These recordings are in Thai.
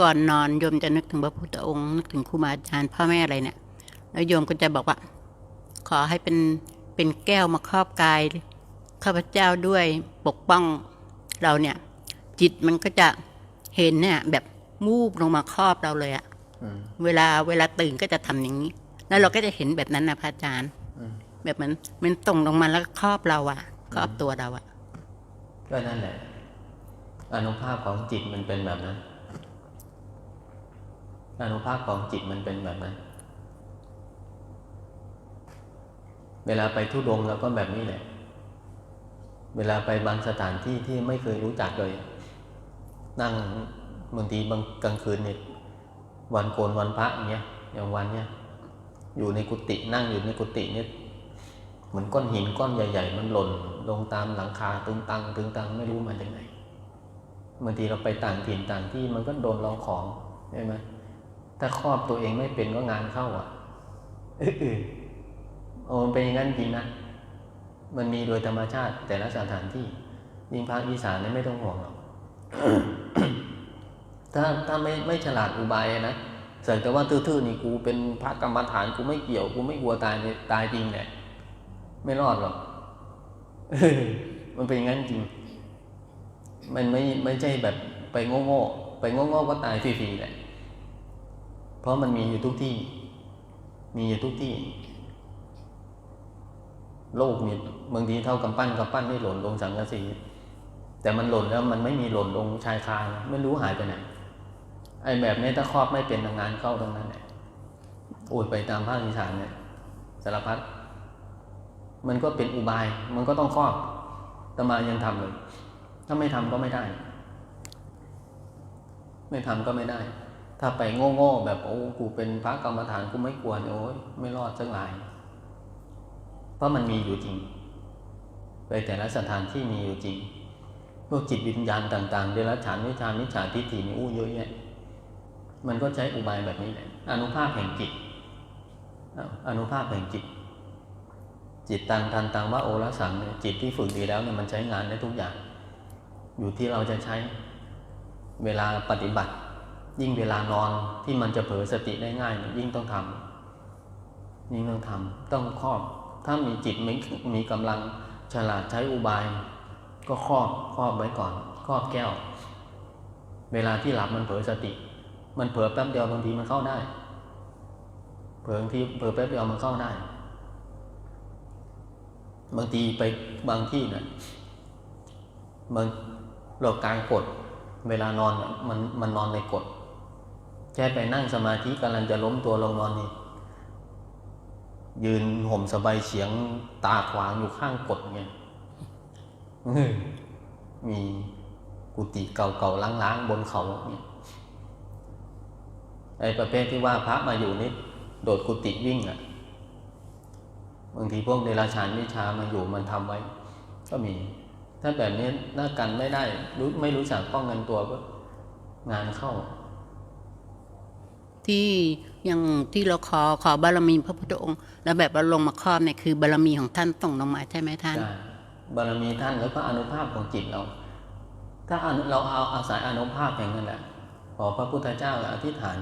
ก่อนนอนโยมจะนึกถึงพระพุทธองค์นึกถึงครูบาอาจารย์พ่อแม่อะไรเนี่ย แล้วโยมก็จะบอกว่า ขอให้เป็นเป็นแก้วมาครอบกายข้าพเจ้าด้วยปกป้องเราเนี่ย จิตมันก็จะเห็นเนี่ย แบบมูบลงมาครอบเราเลยอะอืมเวลาเวลาตื่นก็จะทำอย่างนี้ แล้วเราก็จะเห็นแบบนั้นนะพระอาจารย์อืมแบบมันมันตรงลงมาแล้วก็ครอบเราอะครอบตัวเราอะก็นั่นแหละอนุภาพของจิตมันเป็นแบบนั้น อนุภาพของจิตมันเป็นแบบนั้น เวลาไปทุดงเราก็แบบนี้แหละ เวลาไปบางสถานที่ที่ไม่เคยรู้จักเลย นั่งบางทีบางกลางคืนเนี่ยวันโกนวันพระอย่างเงี้ยอย่างวันเนี้ยอยู่ในกุฏินั่งอยู่ในกุฏิเนี่ยเหมือนก้อนหินก้อนใหญ่ ๆ มันหล่นลงตามหลังคาตึงตังตึงตังไม่รู้มาจากไหนบางทีเราไปต่างถิ่นต่างที่มันก็โดนลองของใช่ไหม ถ้าครอบตัวเองไม่เป็นก็งานเข้าอะเออเออโอ้มันเป็นอย่างนั้นจริงนะ มันมีโดยธรรมชาติแต่ละสถานที่ ยิ่งภาคอีสานเนี่ยไม่ต้องห่วงหรอกถ้าถ้าไม่ไม่ฉลาดอุบายนะสักแต่ว่าทื่อๆนี่กูเป็นพระกรรมฐานกูไม่เกี่ยวกูไม่กลัวตายเนี่ยตายจริงแหละไม่รอดหรอกมันเป็นอย่างนั้นจริง มันไม่ไม่ใช่แบบไปโง่ๆไปโง่ๆก็ตายฟรีๆแหละ เพราะมันมีอยู่ทุกที่ มีอยู่ทุกที่ โลกนี่บางทีเท่ากับปั้นกับปั้นไม่หล่นลงสังกะสีแต่มันหล่นแล้วมันไม่มีหล่นลงชายคาไม่รู้หายไปไหนไอ้แบบนี้ถ้าครอบไม่เป็นทางงานเข้าตรงนั้นแหละโอ้ยไปตามภาคอีสานเนี่ยสารพัดมันก็เป็นอุบาย มันก็ต้องครอบตมายังทำเลย ถ้าไม่ทำก็ไม่ได้ ไม่ทำก็ไม่ได้ ถ้าไปโง่ๆแบบโอ้กูเป็นพระกรรมฐานกูไม่กลัวเนี่ยโอ้ยไม่รอดสักหลาย เพราะมันมีอยู่จริง ไปแต่ละสถานที่มีอยู่จริงพวกจิตวิญญาณต่าง ๆ เดรัจฉานวิชามิจฉาทิฏฐินี่อู้เยอะแยะมันก็ใช้อุบายแบบนี้แหละอนุภาพแห่งจิตอ้าวอนุภาพแห่งจิต จิตตังทันตังว่าโอรสังเนี่ยจิตที่ฝึกดีแล้วเนี่ยมันใช้งานได้ทุกอย่าง อยู่ที่เราจะใช้เวลาปฏิบัติ ยิ่งเวลานอนที่มันจะเผลอสติได้ง่ายเนี่ยยิ่งต้องทำยิ่งต้องทำต้องครอบ ถ้ามีจิตมีมีกำลังฉลาดใช้อุบาย ก็ครอบครอบไว้ก่อน ครอบแก้ว เวลาที่หลับมันเผลอสติ มันเผลอแป๊บเดียวบางทีมันเข้าได้ เผลอบางทีเผลอแป๊บเดียวมันเข้าได้ บางทีไปบางที่เนี่ยบางเรากลางกดเวลานอนมันมันนอนในกด แค่ไปนั่งสมาธิกำลังจะล้มตัวลงนอนนี่ยืนห่มสบายเฉียงตาขวางอยู่ข้างกดเงี้ยมีกุฏิเก่าๆล้างๆบนเขาเนี่ยไอ้ประเภทที่ว่าพระมาอยู่นี่โดดกุฏิวิ่งอะ่ะบางทีพวกเดรัจฉานวิชามาอยู่มันทำไว้ ก็มี ถ้าแบบนี้น่ากันไม่ได้รู้ไม่รู้จักป้องกันตัวก็งานเข้า ที่อย่างที่เราขอขอบารมีพระพุทธองค์ แล้วแบบเราลงมาครอบเนี่ยคือบารมีของท่านส่งลงมาใช่ไหมท่านบารมีท่านแล้วก็อนุภาพของจิตเรา ถ้าเราเอาอาศัยอนุภาพอย่างนั้นแหละขอพระพุทธเจ้าอธิษฐาน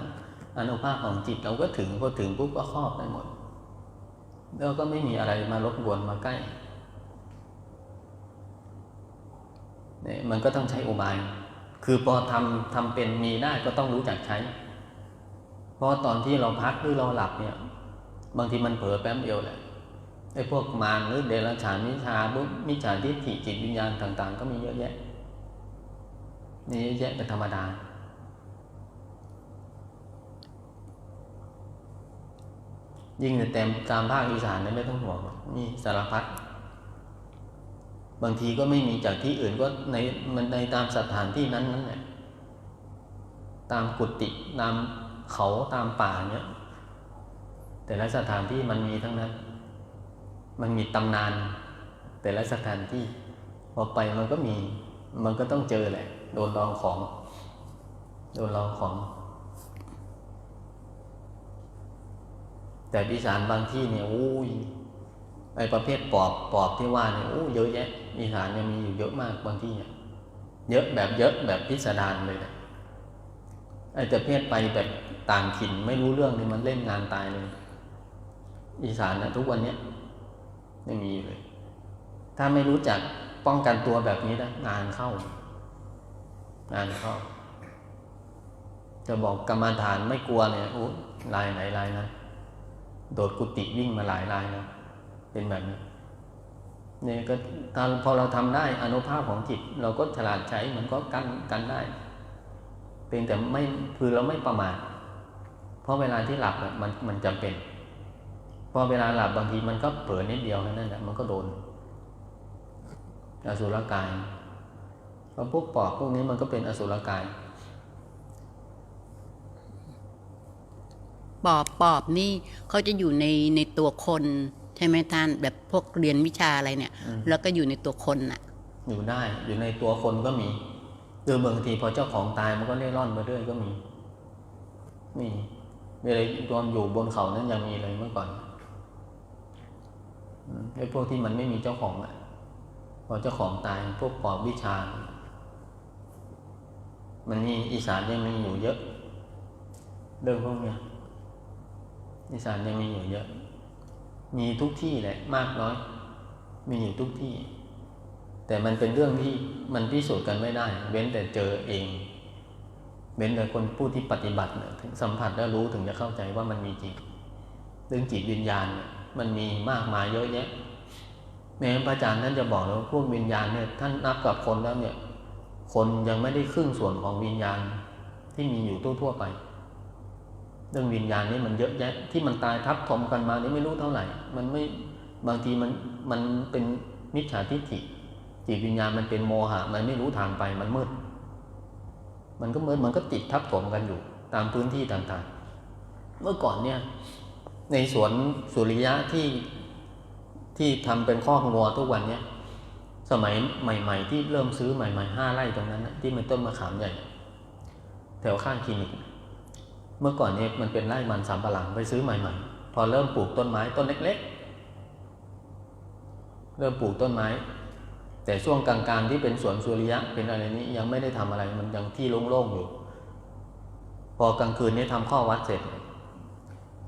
อนุภาพของจิตเราก็ถึงพอถึงปุ๊บก็ครอบได้หมด แล้วก็ไม่มีอะไรมารบกวนมาใกล้เนี่ยมันก็ต้องใช้อุบาย คือพอทำทำเป็นมีได้ก็ต้องรู้จักใช้ เพราะตอนที่เราพักหรือเราหลับเนี่ย บางทีมันเผลอแป๊บเดียวแหละไอ้พวกมารหรือเดรัจฉานวิชาบุมิจฉาทิฏฐิจิตวิญญาณต่าง ๆ ก็มีเยอะแยะมีเยอะแยะเป็นธรรมดา ยิ่งในเต็มตามภาคอีสานเนี่ยไม่ต้องห่วงหรอกมีสารพัดบางทีก็ไม่มีจากที่อื่นก็ในมันในตามสถานที่นั้นนั่นแหละตามกุฏิตาม เขาตามป่าเนี่ยแต่ละสถานที่มันมีทั้งนั้น มันมีตำนาน แต่ละสถานที่พอไปมันก็มี มันก็ต้องเจอแหละ โดนลองของ โดนลองของ แต่อีสานบางที่เนี่ยอุ้ยไอประเภทปอบปอบที่ว่าเนี่ยโอ้เยอะแยะอีสานเนี่ยมีอยู่เยอะมากบางที่เนี่ยเยอะแบบเยอะแบบพิสดารเลยนะ ไอ้จะเพศไปแบบต่างถิ่นไม่รู้เรื่องนี่มันเล่นงานตายเลย อีสานนะทุกวันเนี้ยไม่มีเลย ถ้าไม่รู้จักป้องกันตัวแบบนี้นะงานเข้า งานเข้า จะบอกกรรมฐานไม่กลัวเนี่ยโอ้ลายไหนลายนะโดดกุฏิวิ่งมาหลายลายนะเป็นแบบนี้เนี่ยก็ถ้าพอเราทำได้อนุภาพของจิต เราก็ฉลาดใช้มันก็กันกันได้ เพียงแต่ไม่คือเราไม่ประมาทเพราะเวลาที่หลับอะมันมันจำเป็นพอเวลาหลับบางทีมันก็เผลอนิดเดียวแค่นั้นแหละมันก็โดนอสุรกายเพราะพวกปอบพวกนี้มันก็เป็นอสุรกายปอบปอบนี่เขาจะอยู่ในในตัวคนใช่ไหมท่านแบบพวกเรียนวิชาอะไรเนี่ยอืมแล้วก็อยู่ในตัวคนน่ะ อยู่ได้อยู่ในตัวคนก็มี คือบางทีพอเจ้าของตายมันก็เล่ร่อนไปเรื่อยก็มีมีเวลาตอนอยู่บนเขานั้นยังมีเลยเมื่อก่อนไอ้พวกที่มันไม่มีเจ้าของอะ พอเจ้าของตายพวกปอบวิชา มันมีอีสานยังมีอยู่เยอะ เรื่องพวกเนี้ยอีสานยังมีอยู่เยอะ มีทุกที่แหละ มากน้อย มีอยู่ทุกที่ แต่มันเป็นเรื่องที่มันพิสูจน์กันไม่ได้ เว้นแต่เจอเอง เว้นแต่คนผู้ที่ปฏิบัติเนี่ยถึงสัมผัสและรู้ถึงจะเข้าใจว่ามันมีจริงเรื่องจิตวิญญาณเนี่ยมันมีมากมายเยอะแยะแม้พระอาจารย์ท่านจะบอกแล้วาพวกวิญญาณเนี่ยท่านนับกับคนแล้วเนี่ย คนยังไม่ได้ครึ่งส่วนของวิญญาณที่มีอยู่ทั่วๆไป เรื่องวิญญาณนี่มันเยอะแยะ ที่มันตายทับถมกันมานี่ไม่รู้เท่าไหร่ มันไม่บางทีมันมันเป็นมิจฉาทิฏฐิ จิตวิญญาณมันเป็นโมหะ มันไม่รู้ทางไปมันมืด มันก็เหมือนมันก็ติดทับถมกันอยู่ ตามพื้นที่ต่างๆ เมื่อก่อนเนี่ย ในสวนสุริยะที่ที่ทำเป็นข้อกงัวทุกวันเนี่ยสมัยใหม่ ๆ ที่เริ่มซื้อใหม่ๆห้าไร่ตรงนั้นนะที่มันต้นมะขามใหญ่ แถวข้างคลินิก เมื่อก่อนเนี่ยมันเป็นไร่มันสำปะหลังไปซื้อใหม่ ๆ พอเริ่มปลูกต้นไม้ต้นเล็ก ๆ เริ่มปลูกต้นไม้ แต่ช่วงกลางๆที่เป็นสวนสุริยะเป็นอะไรนี้ยังไม่ได้ทำอะไรมันยังที่โล่งๆอยู่ พอกลางคืนนี้ทำข้อวัดเสร็จ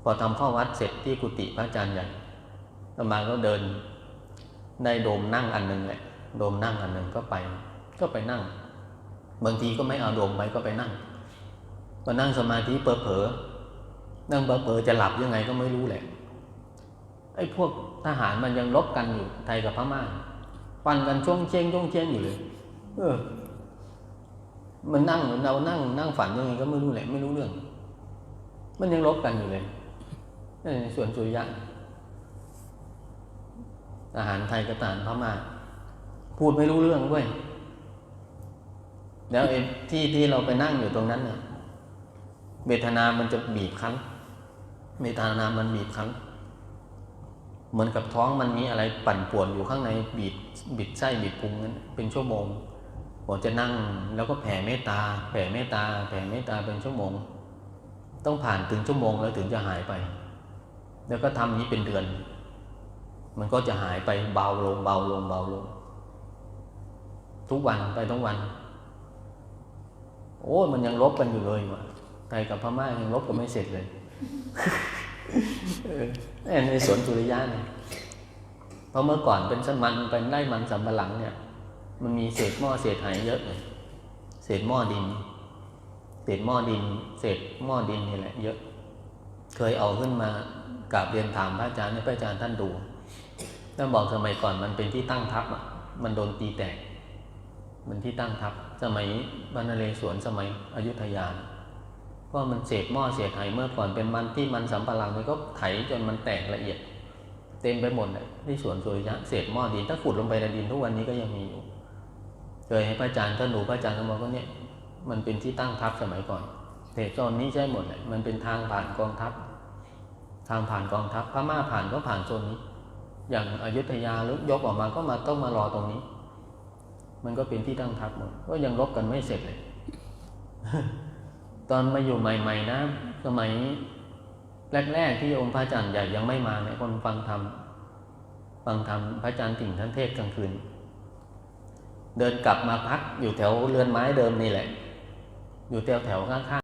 พอทำข้อวัดเสร็จที่กุฏิพระอาจารย์ใหญ่ต่อมาก็เดินได้โดมนั่งอันหนึ่งแหละโดมนั่งอันหนึ่งก็ไป ก็ไปนั่ง บางทีก็ไม่เอาโดมไปก็ไปนั่ง ก็นั่งสมาธิเผลอนั่งเผลอๆจะหลับยังไงก็ไม่รู้แหละไอ้พวกทหารมันยังลบกันอยู่ไทยกับพม่า ฟันกันช่วงเชียงช่วงเชียงอยู่เลย เออ มันนั่งเหมือนเรานั่งนั่งฝันยังไงก็ไม่รู้แหละไม่รู้เรื่อง มันยังลบกันอยู่เลยในส่วนสุริยะทหารไทยกับทหารพม่าพูดไม่รู้เรื่องด้วย แล้วไอ้ที่ที่เราไปนั่งอยู่ตรงนั้นเนี่ยเวทนามันจะบีบคั้นเวทนามันบีบคั้น เหมือนกับท้องมันมีอะไรปั่นป่วนอยู่ข้างในบีบบิดไส้บิดพุงนั้นเป็นชั่วโมงผมจะนั่งแล้วก็แผ่เมตตา แผ่เมตตา แผ่เมตตาเป็นชั่วโมง ต้องผ่านถึงชั่วโมงแล้วถึงจะหายไป แล้วก็ทำนี้เป็นเดือน มันก็จะหายไปเบาลงเบาลงเบาลง ทุกวันไปทุกวัน โอ้ยมันยังลบกันอยู่เลยวะไทยกับพม่ายังลบกันไม่เสร็จเลย ในสวนสุริยะเนี่ยเพราะเมื่อก่อนเป็นสมันเป็นไร่มันสำปะหลังเนี่ย มันมีเศษหม้อเศษไหเยอะเลยเศษหม้อดิน เศษหม้อดิน เศษหม้อดินนี่แหละเยอะ เคยเอาขึ้นมากราบเรียนถามพระอาจารย์ให้พระอาจารย์ท่านดูท่านบอกสมัยก่อนมันเป็นที่ตั้งทัพอะ มันโดนตีแตก มันที่ตั้งทัพ สมัยบรรณเรศวรสมัยอยุธยา เพรามันเศษหม้อเศษไหเมื่อก่อนเป็นมันที่มันสำปะหลังมันก็ไถจนมันแตกละเอียด เต็มไปหมดเลยที่สวนสุริยะเศษหม้อดินถ้าขุดลงไปในดินทุกวันนี้ก็ยังมีอยู่เคยให้พระอาจารย์ท่านดูพระอาจารย์ท่านบอกว่าเนี่ยมันเป็นที่ตั้งทัพสมัยก่อนแต่ตอนนี้ใช่หมดเลยมันเป็นทางผ่านกองทัพ ทางผ่านกองทัพพม่าผ่านก็ผ่านโซนนี้ อย่างอยุธยาหรือยกออกมาก็มาต้องมารอตรงนี้ มันก็เป็นที่ตั้งทัพหมดก็ยังลบกันไม่เสร็จเลย ตอนมาอยู่ใหม่ ๆ นะ สมัยแรกๆที่องค์พระอาจารย์ใหญ่ยังไม่มาเนี่ยคนฟังธรรมฟังธรรมพระอาจารย์ติ่งท่านเทศกลางคืน เดินกลับมาพักอยู่แถวเรือนไม้เดิมนี่แหละ อยู่แถวแถวข้างๆ